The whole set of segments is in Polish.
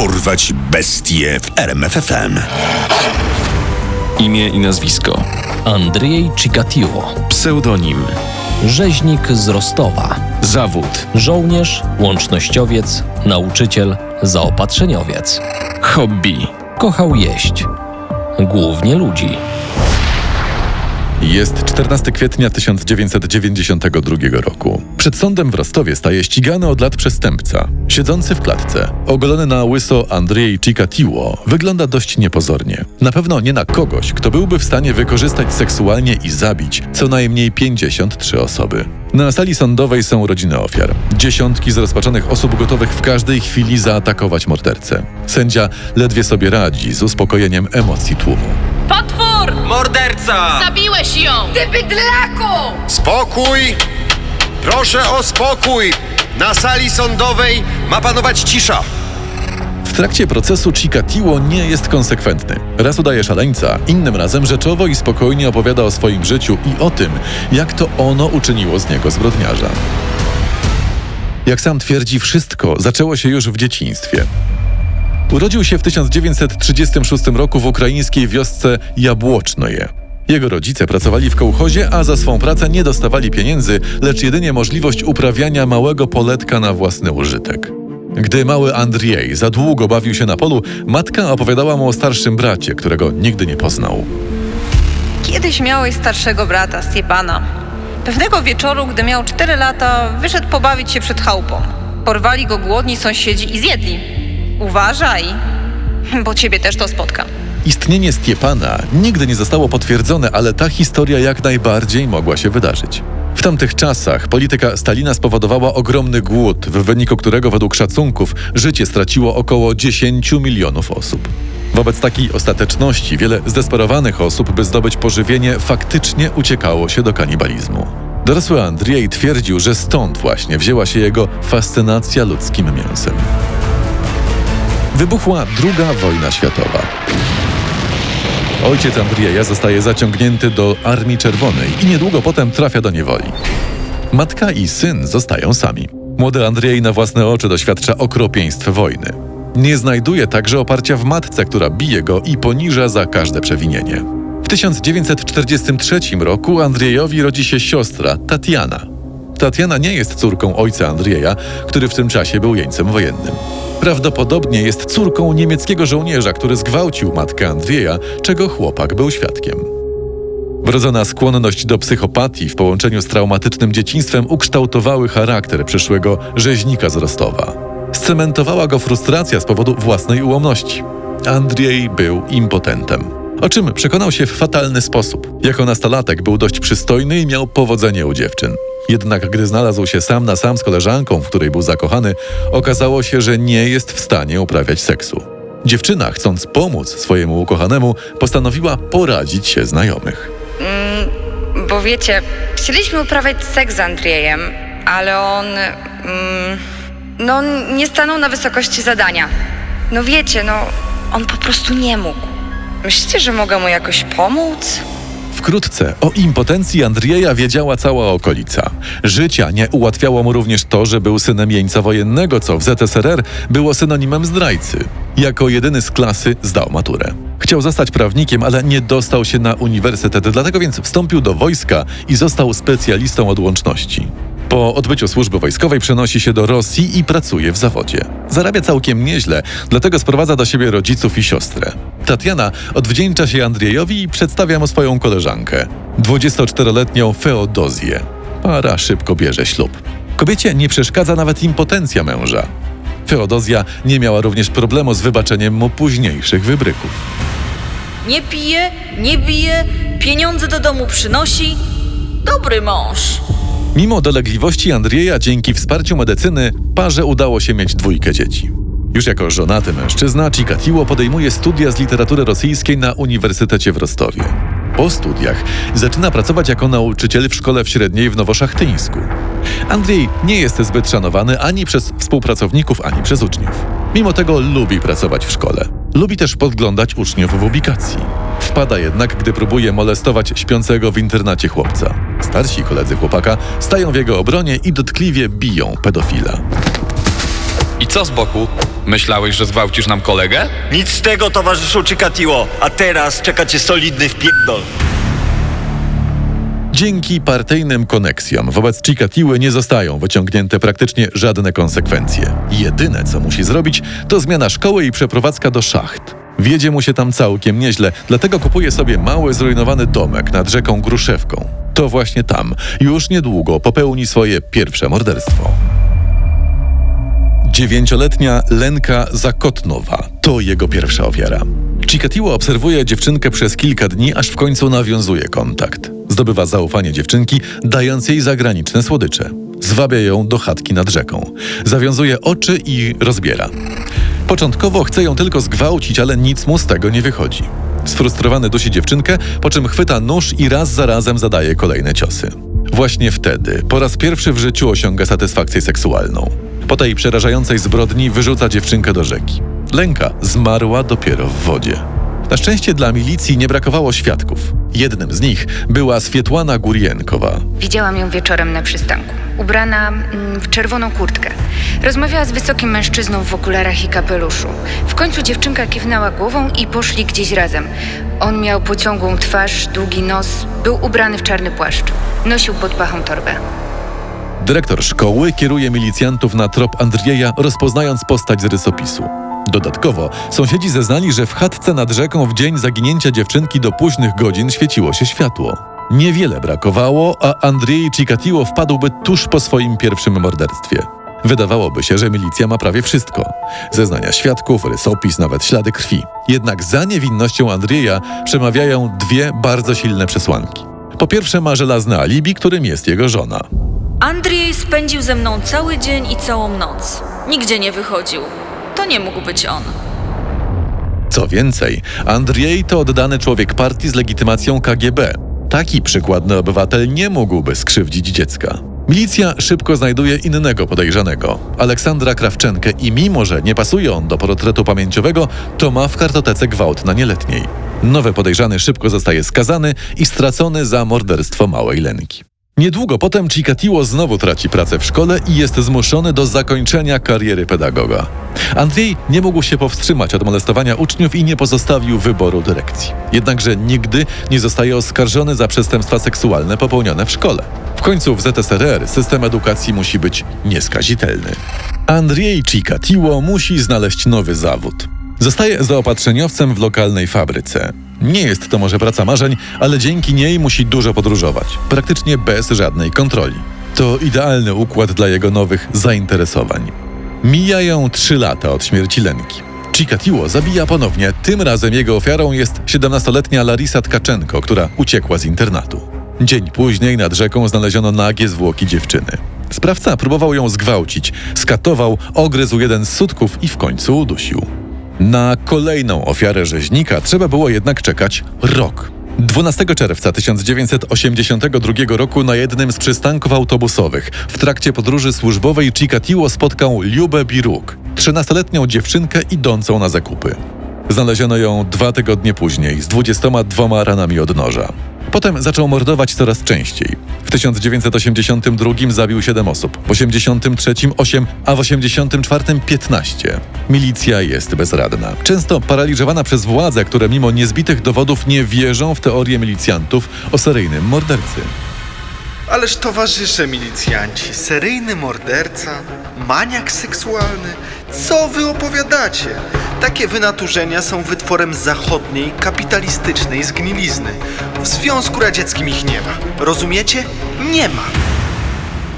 Dorwać bestie w RMFFM. Imię i nazwisko. Andrzej Chikatilo, Pseudonim. rzeźnik z Rostowa, Zawód. żołnierz, łącznościowiec, nauczyciel, zaopatrzeniowiec. Hobby. Kochał jeść, głównie ludzi. Jest 14 kwietnia 1992 roku. Przed sądem w Rostowie staje ścigany od lat przestępca. Siedzący w klatce, ogolony na łyso Andrzej Chikatiło wygląda dość niepozornie. Na pewno nie na kogoś, kto byłby w stanie wykorzystać seksualnie i zabić co najmniej 53 osoby. Na sali sądowej są rodziny ofiar. Dziesiątki zrozpaczonych osób gotowych w każdej chwili zaatakować mordercę. Sędzia ledwie sobie radzi z uspokojeniem emocji tłumu. Potwór! Morderca! Zabiłeś ją! Ty bydlaku! Spokój! Proszę o spokój! Na sali sądowej ma panować cisza. W trakcie procesu Chikatiło nie jest konsekwentny. Raz udaje szaleńca, innym razem rzeczowo i spokojnie opowiada o swoim życiu i o tym, jak to ono uczyniło z niego zbrodniarza. Jak sam twierdzi, wszystko zaczęło się już w dzieciństwie. Urodził się w 1936 roku w ukraińskiej wiosce Jabłocznoje. Jego rodzice pracowali w kołchozie, a za swą pracę nie dostawali pieniędzy, lecz jedynie możliwość uprawiania małego poletka na własny użytek. Gdy mały Andrzej za długo bawił się na polu, matka opowiadała mu o starszym bracie, którego nigdy nie poznał. Kiedyś miałeś starszego brata, Stepana. Pewnego wieczoru, gdy miał 4 lata, wyszedł pobawić się przed chałupą. Porwali go głodni sąsiedzi i zjedli. Uważaj, bo ciebie też to spotka. Istnienie Stiepana nigdy nie zostało potwierdzone, ale ta historia jak najbardziej mogła się wydarzyć. W tamtych czasach polityka Stalina spowodowała ogromny głód, w wyniku którego według szacunków życie straciło około 10 milionów osób. Wobec takiej ostateczności wiele zdesperowanych osób, by zdobyć pożywienie, faktycznie uciekało się do kanibalizmu. Dorosły Andrzej twierdził, że stąd właśnie wzięła się jego fascynacja ludzkim mięsem. Wybuchła II wojna światowa. Ojciec Andrieja zostaje zaciągnięty do Armii Czerwonej i niedługo potem trafia do niewoli. Matka i syn zostają sami. Młody Andrzej na własne oczy doświadcza okropieństw wojny. Nie znajduje także oparcia w matce, która bije go i poniża za każde przewinienie. W 1943 roku Andrzejowi rodzi się siostra Tatiana. Tatiana nie jest córką ojca Andrzeja, który w tym czasie był jeńcem wojennym. Prawdopodobnie jest córką niemieckiego żołnierza, który zgwałcił matkę Andrzeja, czego chłopak był świadkiem. Wrodzona skłonność do psychopatii w połączeniu z traumatycznym dzieciństwem ukształtowały charakter przyszłego rzeźnika z Rostowa. Scementowała go frustracja z powodu własnej ułomności. Andrzej był impotentem. O czym przekonał się w fatalny sposób. Jako nastolatek był dość przystojny i miał powodzenie u dziewczyn. Jednak gdy znalazł się sam na sam z koleżanką, w której był zakochany, okazało się, że nie jest w stanie uprawiać seksu. Dziewczyna, chcąc pomóc swojemu ukochanemu, postanowiła poradzić się znajomych. Bo wiecie, chcieliśmy uprawiać seks z Andrzejem, ale on. Mm, no, nie stanął na wysokości zadania. No wiecie, no, on po prostu nie mógł. Myślicie, że mogę mu jakoś pomóc? Wkrótce o impotencji Andrzeja wiedziała cała okolica. Życia nie ułatwiało mu również to, że był synem jeńca wojennego, co w ZSRR było synonimem zdrajcy. Jako jedyny z klasy zdał maturę. Chciał zostać prawnikiem, ale nie dostał się na uniwersytet, dlatego więc wstąpił do wojska i został specjalistą od łączności. Po odbyciu służby wojskowej przenosi się do Rosji i pracuje w zawodzie. Zarabia całkiem nieźle, dlatego sprowadza do siebie rodziców i siostrę. Tatiana odwdzięcza się Andrzejowi i przedstawia mu swoją koleżankę, 24-letnią Feodozję. Para szybko bierze ślub. Kobiecie nie przeszkadza nawet impotencja męża. Feodozja nie miała również problemu z wybaczeniem mu późniejszych wybryków. Nie pije, nie bije, pieniądze do domu przynosi. Dobry mąż. Mimo dolegliwości Andrzeja, dzięki wsparciu medycyny, parze udało się mieć dwójkę dzieci. Już jako żonaty mężczyzna, Chikatiło podejmuje studia z literatury rosyjskiej na Uniwersytecie w Rostowie. Po studiach zaczyna pracować jako nauczyciel w szkole w średniej w Nowoszachtyńsku. Andrzej nie jest zbyt szanowany ani przez współpracowników, ani przez uczniów. Mimo tego lubi pracować w szkole. Lubi też podglądać uczniów w ubikacji. Wpada jednak, gdy próbuje molestować śpiącego w internacie chłopca. Starsi koledzy chłopaka stają w jego obronie i dotkliwie biją pedofila. I co z boku? Myślałeś, że zgwałcisz nam kolegę? Nic z tego, towarzyszu Chikatilo, a teraz czeka cię solidny wpierdol. Dzięki partyjnym koneksjom wobec Chikatiły nie zostają wyciągnięte praktycznie żadne konsekwencje. Jedyne, co musi zrobić, to zmiana szkoły i przeprowadzka do szacht. Wiedzie mu się tam całkiem nieźle, dlatego kupuje sobie mały, zrujnowany domek nad rzeką Gruszewką. To właśnie tam, już niedługo popełni swoje pierwsze morderstwo. Dziewięcioletnia Lenka Zakotnowa to jego pierwsza ofiara. Chikatiło obserwuje dziewczynkę przez kilka dni, aż w końcu nawiązuje kontakt. Zdobywa zaufanie dziewczynki, dając jej zagraniczne słodycze. Zwabia ją do chatki nad rzeką. Zawiązuje oczy i rozbiera. Początkowo chce ją tylko zgwałcić, ale nic mu z tego nie wychodzi. Sfrustrowany dusi dziewczynkę, po czym chwyta nóż i raz za razem zadaje kolejne ciosy. Właśnie wtedy, po raz pierwszy w życiu osiąga satysfakcję seksualną. Po tej przerażającej zbrodni wyrzuca dziewczynkę do rzeki. Lenka zmarła dopiero w wodzie. Na szczęście dla milicji nie brakowało świadków. Jednym z nich była Swietłana Gurienkowa. Widziałam ją wieczorem na przystanku. Ubrana mm, w czerwoną kurtkę. Rozmawiała z wysokim mężczyzną w okularach i kapeluszu. W końcu dziewczynka kiwnęła głową i poszli gdzieś razem. On miał pociągłą twarz, długi nos, był ubrany w czarny płaszcz. Nosił pod pachą torbę. Dyrektor szkoły kieruje milicjantów na trop Andrieja, rozpoznając postać z rysopisu. Dodatkowo sąsiedzi zeznali, że w chatce nad rzeką w dzień zaginięcia dziewczynki do późnych godzin świeciło się światło. Niewiele brakowało, a Andrzej Chikatiło wpadłby tuż po swoim pierwszym morderstwie. Wydawałoby się, że milicja ma prawie wszystko. Zeznania świadków, rysopis, nawet ślady krwi. Jednak za niewinnością Andrzeja przemawiają dwie bardzo silne przesłanki. Po pierwsze ma żelazne alibi, którym jest jego żona. Andrzej spędził ze mną cały dzień i całą noc. Nigdzie nie wychodził. To nie mógł być on. Co więcej, Andrzej to oddany człowiek partii z legitymacją KGB. Taki przykładny obywatel nie mógłby skrzywdzić dziecka. Milicja szybko znajduje innego podejrzanego, Aleksandra Krawczenkę i mimo, że nie pasuje on do portretu pamięciowego, to ma w kartotece gwałt na nieletniej. Nowy podejrzany szybko zostaje skazany i stracony za morderstwo małej Lenki. Niedługo potem Chikatiło znowu traci pracę w szkole i jest zmuszony do zakończenia kariery pedagoga. Andrzej nie mógł się powstrzymać od molestowania uczniów i nie pozostawił wyboru dyrekcji. Jednakże nigdy nie zostaje oskarżony za przestępstwa seksualne popełnione w szkole. W końcu w ZSRR system edukacji musi być nieskazitelny. Andrzej Chikatiło musi znaleźć nowy zawód. Zostaje zaopatrzeniowcem w lokalnej fabryce. Nie jest to może praca marzeń, ale dzięki niej musi dużo podróżować, praktycznie bez żadnej kontroli. To idealny układ dla jego nowych zainteresowań. Mijają trzy lata od śmierci Lenki. Chikatiło zabija ponownie, tym razem jego ofiarą jest 17-letnia Larisa Tkaczenko, która uciekła z internatu. Dzień później nad rzeką znaleziono nagie zwłoki dziewczyny. Sprawca próbował ją zgwałcić, skatował, ogryzł jeden z sutków i w końcu udusił. Na kolejną ofiarę rzeźnika trzeba było jednak czekać rok. 12 czerwca 1982 roku na jednym z przystanków autobusowych w trakcie podróży służbowej Chikatiło spotkał Liubę Biruk, 13-letnią dziewczynkę idącą na zakupy. Znaleziono ją dwa tygodnie później z 22 ranami od noża. Potem zaczął mordować coraz częściej. W 1982 zabił 7 osób, w 83 8, a w 84 15. Milicja jest bezradna. Często paraliżowana przez władze, które mimo niezbitych dowodów nie wierzą w teorię milicjantów o seryjnym mordercy. Ależ towarzysze milicjanci, seryjny morderca, maniak seksualny, co wy opowiadacie? Takie wynaturzenia są wytworem zachodniej, kapitalistycznej zgnilizny. W Związku Radzieckim ich nie ma. Rozumiecie? Nie ma.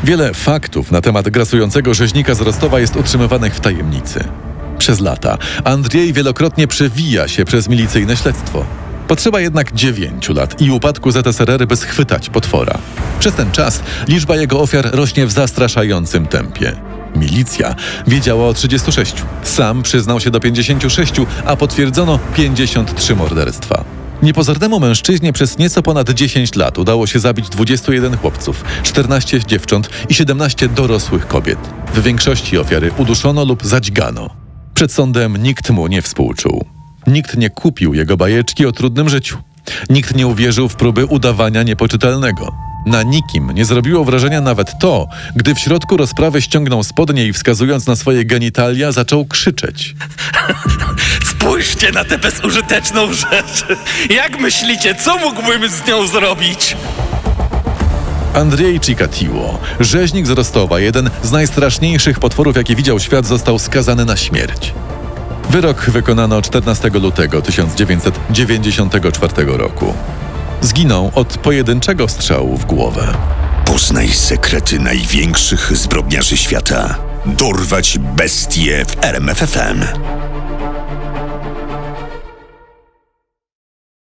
Wiele faktów na temat grasującego rzeźnika z Rostowa jest utrzymywanych w tajemnicy. Przez lata Andrzej wielokrotnie przewija się przez milicyjne śledztwo. Potrzeba jednak dziewięciu lat i upadku ZSRR, by schwytać potwora. Przez ten czas liczba jego ofiar rośnie w zastraszającym tempie. Milicja wiedziała o 36. Sam przyznał się do 56, a potwierdzono 53 morderstwa. Niepozornemu mężczyźnie przez nieco ponad 10 lat udało się zabić 21 chłopców, 14 dziewcząt i 17 dorosłych kobiet. W większości ofiary uduszono lub zadźgano. Przed sądem nikt mu nie współczuł. Nikt nie kupił jego bajeczki o trudnym życiu. Nikt nie uwierzył w próby udawania niepoczytalnego. Na nikim nie zrobiło wrażenia nawet to, gdy w środku rozprawy ściągnął spodnie i wskazując na swoje genitalia zaczął krzyczeć. Spójrzcie na tę bezużyteczną rzecz! Jak myślicie, co mógłbym z nią zrobić? Andrzej Chikatiło, rzeźnik z Rostowa, jeden z najstraszniejszych potworów, jakie widział świat, został skazany na śmierć. Wyrok wykonano 14 lutego 1994 roku. Zginął od pojedynczego strzału w głowę. Poznaj sekrety największych zbrodniarzy świata. Dorwać bestie w RMFFM.